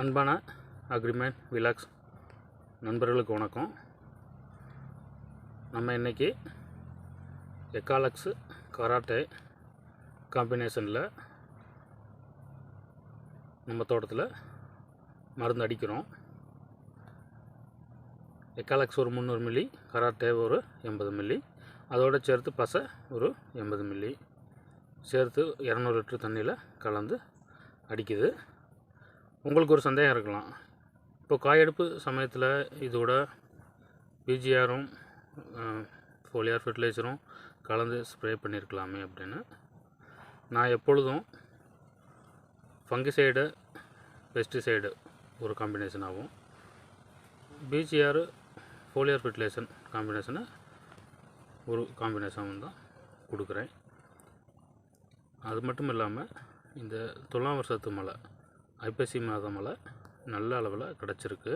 அன்பான agreement vlogs நண்பர்களுக்கு வணக்கம். நம்ம இன்றைக்கி எக்காலக்ஸு கராட்டே காம்பினேஷனில் நம்ம தோட்டத்தில் மருந்து அடிக்கிறோம். எக்காலக்ஸ் ஒரு முந்நூறு மில்லி கராட்டே ஒரு எண்பது மில்லி அதோடு சேர்த்து பசை ஒரு எண்பது மில்லி சேர்த்து இரநூறு லிட்டர் தண்ணியில் கலந்து அடிக்குது. உங்களுக்கு ஒரு சந்தேகம் இருக்கலாம். இப்போ காயெடுப்பு சமயத்தில் இதோட பிஜிஆரும் ஃபோலியார் ஃபெர்டிலைசரும் கலந்து ஸ்ப்ரே பண்ணியிருக்கலாமே அப்படின்னு. நான் எப்பொழுதும் ஃபங்கிசைடு பெஸ்டிசைடு ஒரு காம்பினேஷன் ஆகும் பிஜிஆர் ஃபோலியார் ஃபெர்டிலைசன் காம்பினேஷனை ஒரு காம்பினேஷன் தான் கொடுக்குறேன். அது மட்டும் இல்லாமல் இந்த துலாம் வருஷத்து மலை ஐப்பசி மாத மழை நல்ல அளவில் கிடச்சிருக்கு.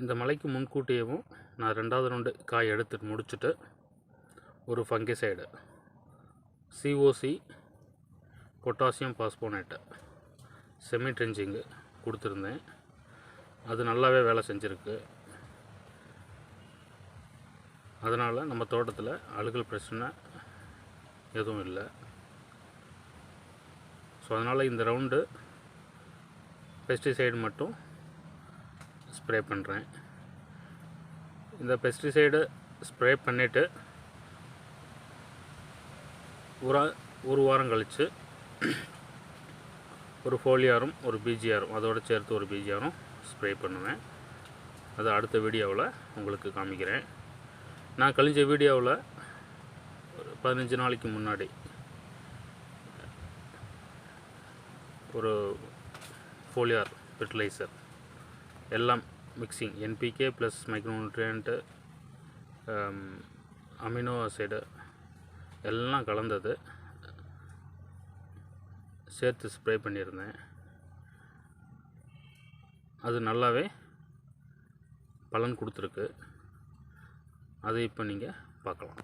இந்த மலைக்கு முன்கூட்டியவும் நான் ரெண்டாவது ரெண்டு காய் எடுத்து முடிச்சுட்டு ஒரு fungicide COC potassium phosphonate semi trenching கொடுத்துருந்தேன். அது நல்லாவே வேலை செஞ்சுருக்கு. அதனால் நம்ம தோட்டத்தில் அழுகல் பிரச்சனை எதுவும் இல்லை. ஸோ அதனால் இந்த ரவுண்டு பெஸ்டிசைடு மட்டும் ஸ்ப்ரே பண்ணுறேன் இந்த பெஸ்டிசைடு ஸ்ப்ரே பண்ணிவிட்டு ஒரு ஒரு வாரம் கழித்து ஒரு ஃபோலியாரும் ஒரு பிஜிஆரும் அதோடு சேர்த்து ஒரு பிஜிஆரும் ஸ்ப்ரே பண்ணுவேன். அதை அடுத்த வீடியோவில் உங்களுக்கு காமிக்கிறேன். நான் கழிஞ்ச வீடியோவில் ஒரு பதினஞ்சு நாளைக்கு முன்னாடி ஒரு ஃபோலியார் ஃபெர்டிலைசர் எல்லாம் mixing NPK plus micronutrient amino acid எல்லாம் கலந்தது. சேர்த்து ஸ்ப்ரே பண்ணியிருந்தேன். அது நல்லாவே பலன் கொடுத்துருக்கு. அதை இப்போ நீங்கள் பார்க்கலாம்.